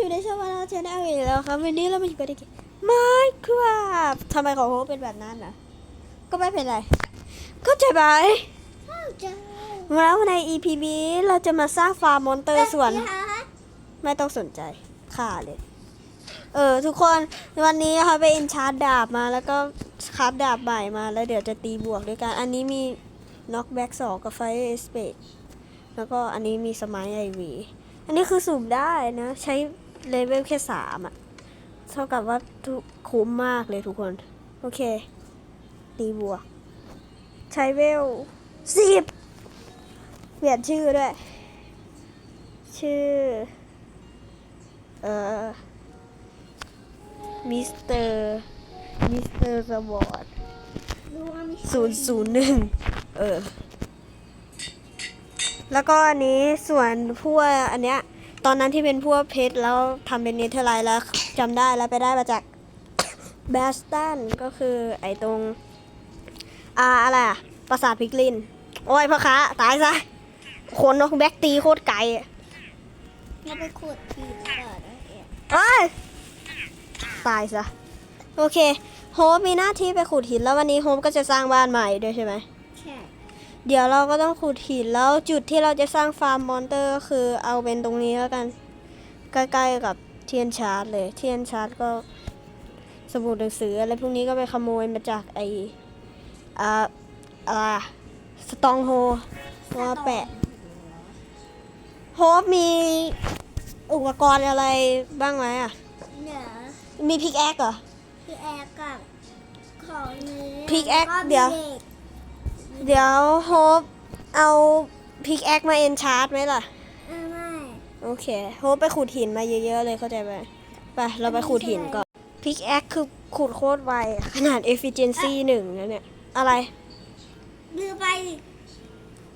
อยู่ในช่องวันเราชแนลอีกแล้วครับวันนี้เรามาอยู่กันในเกม Minecraft ทำไมของโฮปเป็นแบบนั้นนะก็ไม่เป็นไรเข้าใจไหมเข้าใจแล้วใน EP นี้เราจะมาสร้างฟาร์มมอนเตอร์ส่วน ไม่ต้องสนใจฆ่าเลย เออ ทุกคนวันนี้นะคะไปอินชาร์ดดาบมาแล้วก็คราฟดาบใหม่มาแล้วเดี๋ยวจะตีบวกด้วยกัน อันนี้มีน็อกแบ็กสองกับไฟเอสเปดแล้วก็อันนี้มีสมัยไอวี อันนี้คือสูบได้นะ ใช้ เลเวลแค่สามอะ เท่ากับว่าทุกคุ้มมากเลยทุกคน โอเคตีบวก ใช้เวลสิบเปลี่ยนชื่อด้วย ชื่อ เอ่อ มิสเตอร์ มิสเตอร์สวอร์ดรู้ว่ามีศูนย์ศูนย์หนึ่งเออ แล้วก็อันนี้ส่วนพวกอันเนี้ย ตอนนั้นที่เป็นพวกเพชรแล้วทำเป็นเนเธอร์ไลน์แล้วจำได้แล้วไปได้มาจากแบสตันก็คือไอ้ตรงอ่าอะไรอะปราสาทพิกลิน โอ้ยพ่อค้าตายซะคนนกแบ็กตีโคตรไกลอะเราไปขุดทีก่อนนะเอ๋เอ้ยตายซะ โอเค โฮปมีหน้าที่ไปขุดหินแล้ววันนี้โฮปก็จะสร้างบ้านใหม่ด้วยใช่ไหมใช่ เดี๋ยวเราก็ต้องขุดหินแล้วจุดที่เราจะสร้างฟาร์มมอนเตอร์ก็คือเอาเป็นตรงนี้แล้วกัน ใกล้ๆกับเทียนชาร์จเลย เทียนชาร์จก็สมุดหนังสืออะไรพวกนี้ก็ไปขโมยมาจากไออ่าอะไรสตองโฮมาแปะโฮปมีอุปกรณ์อะไรบ้างไหมอะเดี๋ยวมีพิกแอคเหรอพี่แอร์กับของนี้ Pickaxe แล้วก็เดี๋ยวมีหล็ก เดี๋ยวโฮปเอาพิกแอคมาเอนชาร์จไหมล่ะ เออไม่โอเคโฮปไปขุดหินมาเยอะๆเลยเข้าใจไหมไปเราไปขุดหินก่อนพิกแอคคือขุดโคตรไวอะขนาด efficiency หนึ่งนะเนี่ย อะไรลืมไปอีก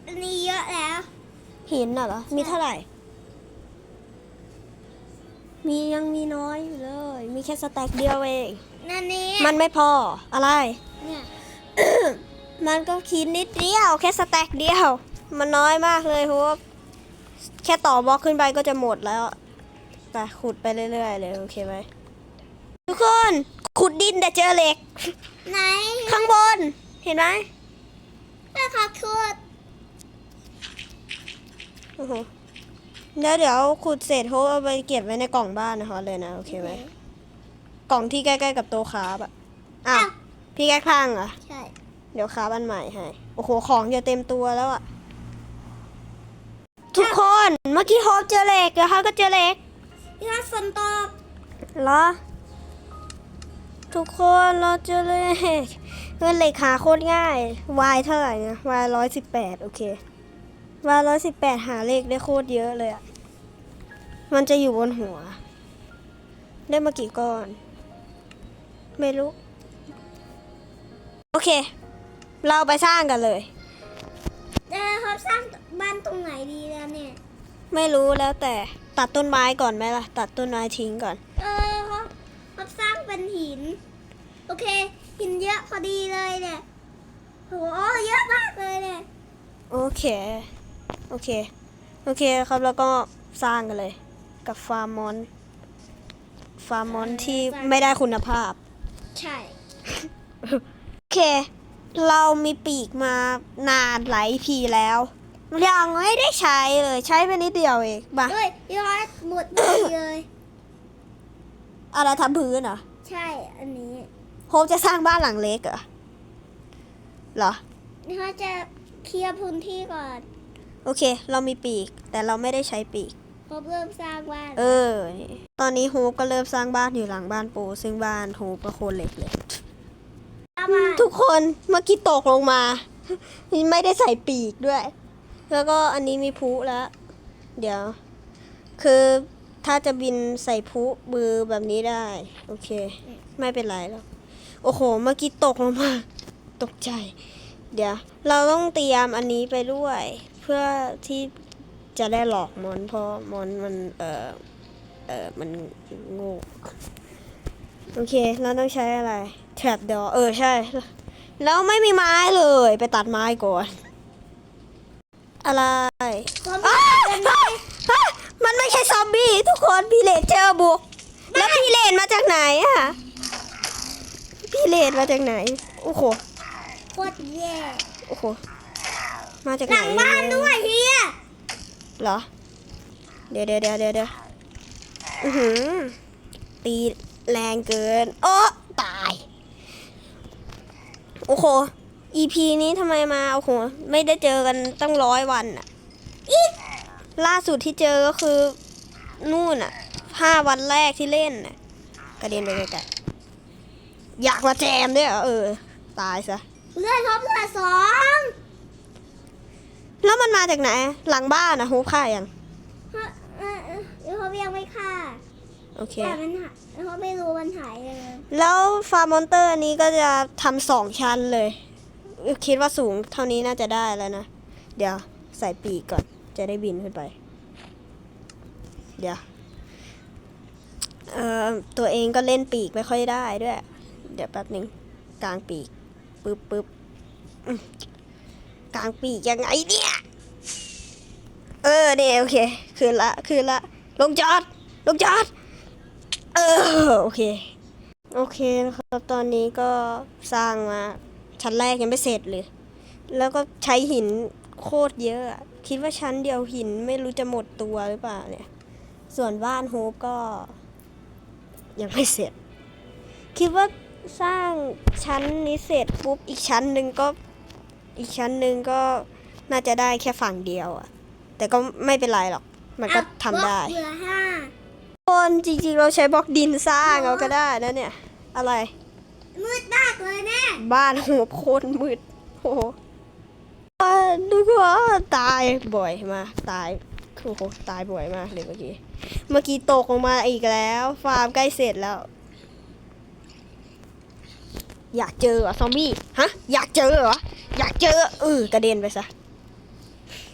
อันนี้เยอะแล้ว หินน่ะเหรอ มีเท่าไหร่ มียังมีน้อยอยู่เลย มีแค่สแต็กเดียวเอง นั่นนี่มันไม่พออะไร เนี่ย มันก็คิดนิดเดียว แค่สแต็กเดียว มันน้อยมากเลยเพราะว่าแค่ต่อบล็อกขึ้นไปก็จะหมดแล้วไปขุดไปเรื่อยๆเลย โอเคไหมทุกคน ขุดดินแต่เจอเหล็ก ไหนข้างบน เห็นไหมแม่ขอขุดโอ้โหแล้วเดี๋ยวขุดเสร็จโฮเอาไปเก็บไว้ในกล่องบ้านนะคะเลยนะ โอเคไหมกล่องที่ใกล้ๆกับโต๊ะคราบอะอ้าวพี่แก๊กพังเหรอ ใช่ เดี๋ยวคราบอันใหม่ให้ โอ้โห ของจะเต็มตัวแล้วอะทุกคน เมื่อกี้โฮปเจอเหล็กแล้วเขาก็เจอเหล็กพี่ว่าฝนตกเหรอ ทุกคนเราเจอเหล็กเงินเหล็กหาโคตรง่าย y เท่าไหร่นะ y ร้อยสิบแปดโอเค y ร้อยสิบแปดหาเลขได้โคตรเยอะเลยอะมันจะอยู่บนหัว ได้มากี่ก้อน ไม่รู้ โอเค เราไปสร้างกันเลยแต่เขาสร้างบ้านตรงไหนดีแล้วเนี่ย ไม่รู้แล้วแต่ตัดต้นไม้ก่อนไหมล่ะ ตัดต้นไม้ทิ้งก่อน เออเขาเขาสร้างเป็นหิน โอเค หินเยอะพอดีเลยเนี่ยโหเยอะมากเลยเนี่ยโอเค โอเค โอเคครับแล้วก็สร้างกันเลย กับฟาร์มมอน ฟาร์มมอนที่ไม่ได้คุณภาพ ใช่ โอเค เรามีปีกมานานหลายพีแล้ว ยังไม่ได้ใช้เลยใช้ไปนิดเดียวเองมาเฮ้ยยอดหมดเลยเลยอะไรทำพื้นเหรอ ใช่อันนี้โฮปจะสร้างบ้านหลังเล็กเหรอเหรอนี่เขาจะเคลียร์พื้นที่ก่อน โอเค เรามีปีก แต่เราไม่ได้ใช้ปีกเขาเริ่มสร้างบ้าน เออนี่ตอนนี้โฮปก็เริ่มสร้างบ้านอยู่หลังบ้านปู ซึ่งบ้านโฮปก็โคนเล็กเลย สร้าทุกคนเมื่อกี้ตกลงมา ไม่ได้ใส่ปีกด้วย แล้วก็อันนี้มีพุแล้ว เดี๋ยว คือถ้าจะบินใส่พุมือแบบนี้ได้ โอเค ไม่เป็นไรแล้ว โอ้โห เมื่อกี้ตกลงมา ตกใจ เดี๋ยว เราต้องเตรียมอันนี้ไปด้วย เพื่อที่จะได้หลอกมอนเพราะมอนมัน เออเออมันโง่โอเค เราต้องใช้อะไร แทรปดอเออใช่ แล้วไม่มีไม้เลย ไปตัดไม้ก่อน อะไรเขาอ้าไม่วอ้าวอ้าวมันไม่ใช่ซอมมบี้ทุกคนพี่เลนเจอบุก แล้วพี่เลนมาจากไหนอะพี่เลนมาจากไหนโอ้โหโคตรแย่โอ้โหมาจากหไหนลังบ้านด้วยเฮียเหรอ เดี๋ยวเดี๋ยวเดี๋ยวเดี๋ยวเดี๋ยวอื้อหือตีแรงเกินโอ้ตาย โอ้โห EP นี้ทำไมมา โอ้โห ไม่ได้เจอกันตั้งร้อยวันอะอีกล่าสุดที่เจอก็คือ นู่นอะห้าวันแรกที่เล่นน่ะกระเด็นไปไกลๆอยากมาแจมด้วยเหรอเออ ตายซะเลือดทบเลือดสอง แล้วมันมาจากไหน หลังบ้านอะฮูบค่ายัง เออเออเออเดี๋ยวเขายังไม่ฆ่า โอเค แต่มันหายเขาไม่รู้มันหายเลยแล้วฟาร์มมอนเตอร์อันนี้ก็จะทำสองชั้นเลย คิดว่าสูงเท่านี้น่าจะได้แล้วนะ เดี๋ยวใส่ปีกก่อน จะได้บินขึ้นไป เดี๋ยวเอ่อตัวเองก็เล่นปีกไม่ค่อยได้ด้วย เดี๋ยวแป๊บหนึ่งกลางปีกปึ๊บปึ๊บอืมกลางปีกยังไงเนี่ย เออเนี่ยโอเค คืนละ คืนละ ลงจอด ลงจอดเออโอเค โอเคนะครับ ตอนนี้ก็สร้างมา ชั้นแรกยังไม่เสร็จเลย แล้วก็ใช้หินโคตรเยอะอะ คิดว่าชั้นเดียวหินไม่รู้จะหมดตัวหรือเปล่าเนี่ย ส่วนบ้านโฮปก็ ยังไม่เสร็จ คิดว่าสร้างชั้นนี้เสร็จปุ๊บอีกชั้นหนึ่งก็อีกชั้นหนึ่งก็น่าจะได้แค่ฝั่งเดียวอะแต่ก็ไม่เป็นไรหรอก มันก็ทำได้เหลือห้า คนจริงๆเราใช้บล็อกดินสร้างเอาก็ได้นะเนี่ย อะไร มืดมากเลยแน่บ้านหัวโคนมืดโอ้โหอ่าดูว่าตายบ่อยมากตายโอ้โหตายบ่อยมากเลยเมื่อกี้ เมื่อกี้ตกลงมาอีกแล้ว ฟาร์มใกล้เสร็จแล้ว อยากเจอเหรอซอมบี้ฮะ อยากเจอเหรออยากเจอเออกระเด็นไปซะ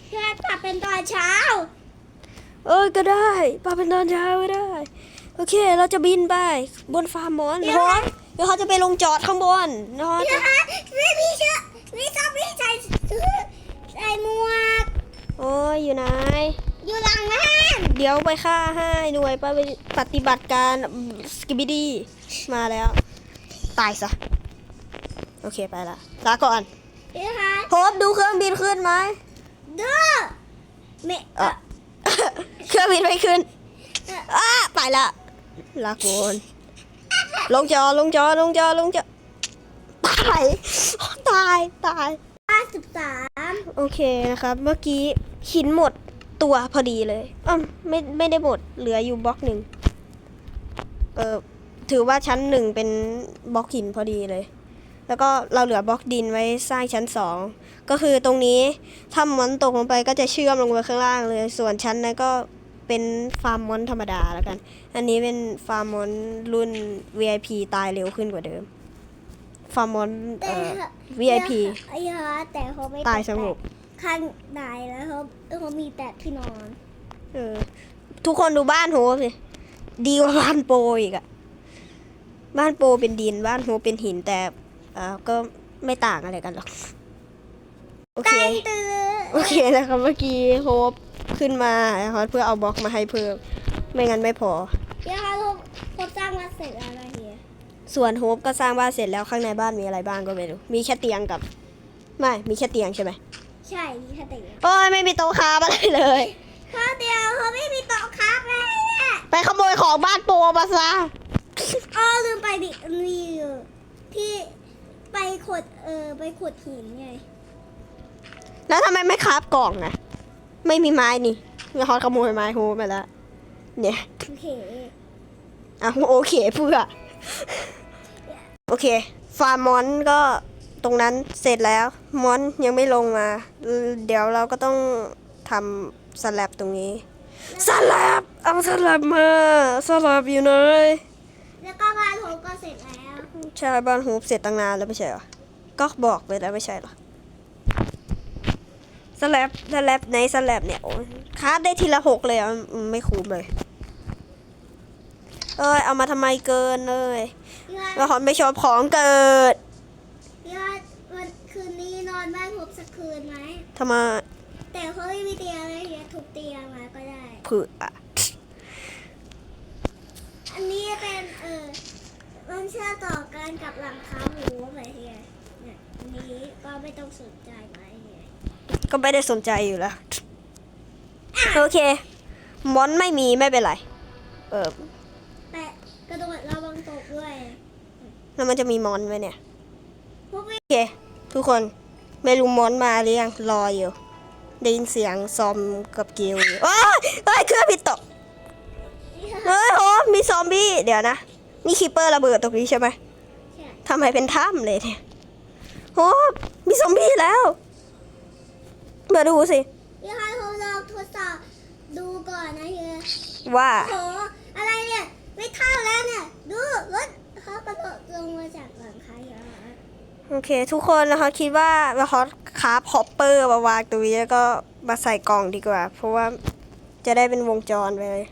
เพื่อนตัดเป็นตอนเช้า เออก็ได้ปาเป็นตอนเช้าก็ได้ โอเค เราจะบินไปบนฟาร์มมอนเดี๋เดี๋ยวยวเดี๋ยวเขาจะไปลงจอดข้างบนเนาะพี่คะพี่พี่เชื่อพี่ชอบพี่ใส่ใส่หมวกโอ้ยอยู่ไหน อยู่หลังบ้านเดี๋ยวไปฆ่าให้หน่วยไปปฏิบัติการสกิบิดีมาแล้ว ตายซะ โอเคไปละลาก่อนพี่คะโฮปดูเครื่องบินขึ้นไหม ดูเมเอ่อเค รื่องบินไม่ขึ้นอ้าไปละลาก่อนลงจอลงจอลงจอลงจอตายตายตายห้าสิบสามโอเคนะครับ เมื่อกี้หินหมดตัวพอดีเลยอะไม่ไม่ได้หมดเหลืออยู่บล็อกหนึ่งเออถือว่าชั้นหนึ่งเป็นบล็อกหินพอดีเลย แล้วก็เราเหลือบล็อกดินไว้สร้างชั้นสองก็คือตรงนี้ถ้ามอนตกลงไปก็จะเชื่อมลงไปข้างล่างเลย ส่วนชั้นนั้นก็ เป็นฟาร์มมอนธรรมดาแล้วกัน อันนี้เป็นฟาร์มมอนรุ่น VIP ตายเร็วขึ้นกว่าเดิม ฟาร์มมอนแต่เอ่อ VIP ไอ้ฮะแต่เขาไม่ตายสงบข้างในแล้วเขาเขามีแต่ที่นอนเออทุกคนดูบ้านโฮปสิดีกว่าบ้านโปอีกอะบ้านโปเป็นดินบ้านโฮปเป็นหินแต่เออก็ไม่ต่างอะไรกันหรอก โอเคตั้งตื่นโอเคนะครับเมื่อกี้โฮป ขึ้นมานะครับเพื่อเอาบล็อกมาให้เพิ่ม ไม่งั้นไม่พอเดี๋ยวเขาเขาสร้างมาเสร็จแล้วนะเฮียส่วนโฮปก็สร้างบ้านเสร็จแล้วข้างในบ้านมีอะไรบ้างก็ไม่รู้มีแค่เตียงกับ ไม่มีแค่เตียงใช่ไหมใช่มีแค่เตียงโอ้ยไม่มีโต๊ะคาบอะไรเลยเพราะเดียวเขาไม่มีโต๊ะครับเลยเนี่ยไปขโมยของบ้านโปมาซะอ๋อลืมไปดิมีอยู่ที่ไปขุดเออไปขุดหินไงแล้วทำไมไม่คราบกล่องอะ ไม่มีไม้นี่มีฮอตขโมยไม้โฮปไปแล้วเนี่ยโอเคอะโอเคเพื่อโอเค ฟาร์มมอนก็ตรงนั้นเสร็จแล้ว มอนยังไม่ลงมา เดี๋ยวเราก็ต้องทำสแลบตรงนี้สแลบเอาสแลบมาสแลบอยู่ไหนแล้วก็บ้านผมก็เสร็จแล้ว ใช่บ้านโฮปเสร็จตั้งนานแล้วไม่ใช่เหรอ ก็บอกไปแล้วไม่ใช่เหรอ สแลบสแลบในสแลบเนี่ยโอ้ยคาดได้ทีละหกเลยอะอืมไม่คุ้มเลย เอ้ย เอามาทำไมเกินเลยพี่ว่าแล้วเขาไม่ชอบของเกิดพี่ว่าวันคืนนี้นอนบ้านผมสักคืนไหมทำไม แต่เขาไม่มีเตียงเลยเฮียทุบเตียงมาก็ได้เผื่อเออมันเชื่อมต่อกันกับหลังคาหมูไปเฮียเนี่ยอันนี้ก็ไม่ต้องสนใจไหมเฮีย ก็ไม่ได้สนใจอยู่แล้ว โอเค มอนไม่มีไม่เป็นไร เออแต่กระโดดระวังตกด้วย แล้วมันจะมีมอนไหมเนี่ยพวกไม่โอเค ทุกคนไม่รู้มอนมาหรือยังรออยู่ ได้ยินเสียงซอมกับกิวอยู่โอ้ยเอ้ยเครื่องผิดตกเฮ้ยโหมีซอมบี้ เดี๋ยวนะ นี่คีปเปอร์ระเบิดตรงนี้ใช่ไหมใช่ทำไมเป็นถ้ำเลยเนี่ยโหมีซอมบี้แล้ว มาดูสิเดี๋ยวให้ผมลองทดสอบดูก่อนนะเฮียว่าโอ้โหอะไรเนี่ยไม่เท่าแล้วเนี่ย ดูรถเขากระโดดลงมาจากหลังคาเฮียโอเค ทุกคนนะคะคิดว่าเราฮอตคาร์พอปเปอร์มาวางตรงนี้แล้วก็มาใส่กล่องดีกว่า เพราะว่าจะได้เป็นวงจรไปเลย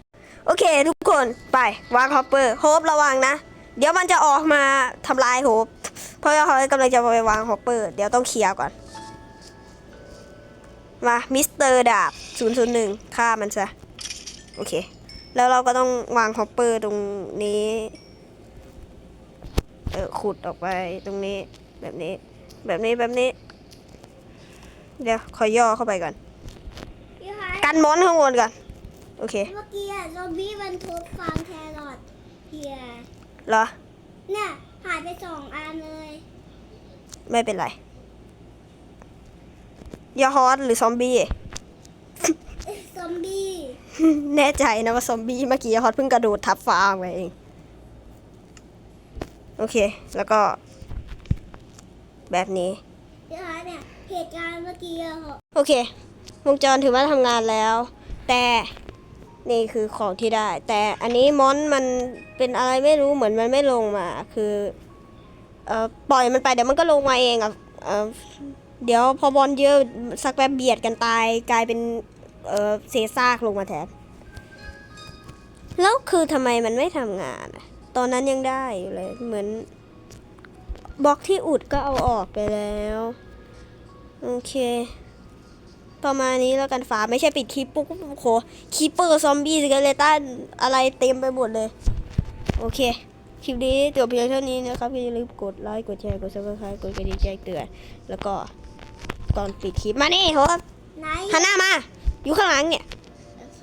โอเค ทุกคนไปวางฮอปเปอร์โฮประวังนะ เดี๋ยวมันจะออกมาทำลายโฮปเพราะว่าเขากำลังจะไปวางฮอปเปอร์ เดี๋ยวต้องเคลียร์ก่อน มามิสเตอร์ดาบ 001ฆ่ามันซะ โอเค แล้วเราก็ต้องวางฮอปเปอร์ตรงนี้ เออขุดออกไปตรงนี้ แบบนี้ แบบนี้แบบนี้ เดี๋ยว ขอย่อเข้าไปก่อนเดี๋ยวให้กันมอนข้างบนก่อน โอเคเมื่อกี้อะซอมบี้มันทุบฟาร์มแครอทเฮียเหรอ เนี่ยหายไปสองอันเลย ไม่เป็นไร ยาฮอสหรือซอมบี้ ซอมบี้แน่ใจนะว่าซอมบี้เมื่อกี้ยาฮอสเพิ่งกระโดดทับฟ้าไปเอง โอเค แล้วก็ แบบนี้เดี๋ยวให้เนี่ยเหตุการณ์เมื่อกี้อะเหรอโอเควงจรถือว่าทำงานแล้ว แต่นี่คือของที่ได้ แต่อันนี้มอนมันเป็นอะไรไม่รู้เหมือนมันไม่ลงมา คือเอ่อปล่อยมันไปเดี๋ยวมันก็ลงมาเองอะเอ่อ เดี๋ยวพอบอลเยอะสักแป๊บเบียดกันตายกลายเป็นเออเศษซากลงมาแทนแล้วคือทำไมมันไม่ทำงานอะตอนนั้นยังได้อยู่เลย เหมือนบล็อกที่อุดก็เอาออกไปแล้ว โอเค ประมาณนี้แล้วกันฝาไม่ใช่ปิดคลิปปุ๊บโอ้โหคีเปอร์ซอมบี้สเกเลตันอะไรเต็มไปหมดเลย โอเค คลิปนี้จบเพียงเท่านี้นะครับอย่าลืมกดไลค์ กดแชร์ กดซับสไครต์กดกระดิ่งแจ้งเตือน แล้วก็ ก่อนปิดคลิปมานี่โหไหนหันหน้ามา อยู่ข้างหลังเนี่ยโอเค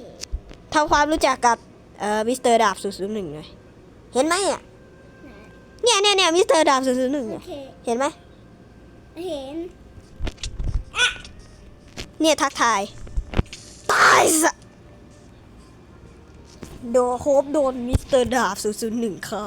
ทำความรู้จักกับเอ่อมิสเตอร์ดาบ001หน่อยเห็นไหมอะไหนเนี่ยเนี่ยเนี่ยมิสเตอร์ดาบ001โอเนี่ยเคเห็นไหมเห็นเนี่ยทักทายตายซะโดนโฮปโดนมิสเตอร์ดาบ001ค่ะ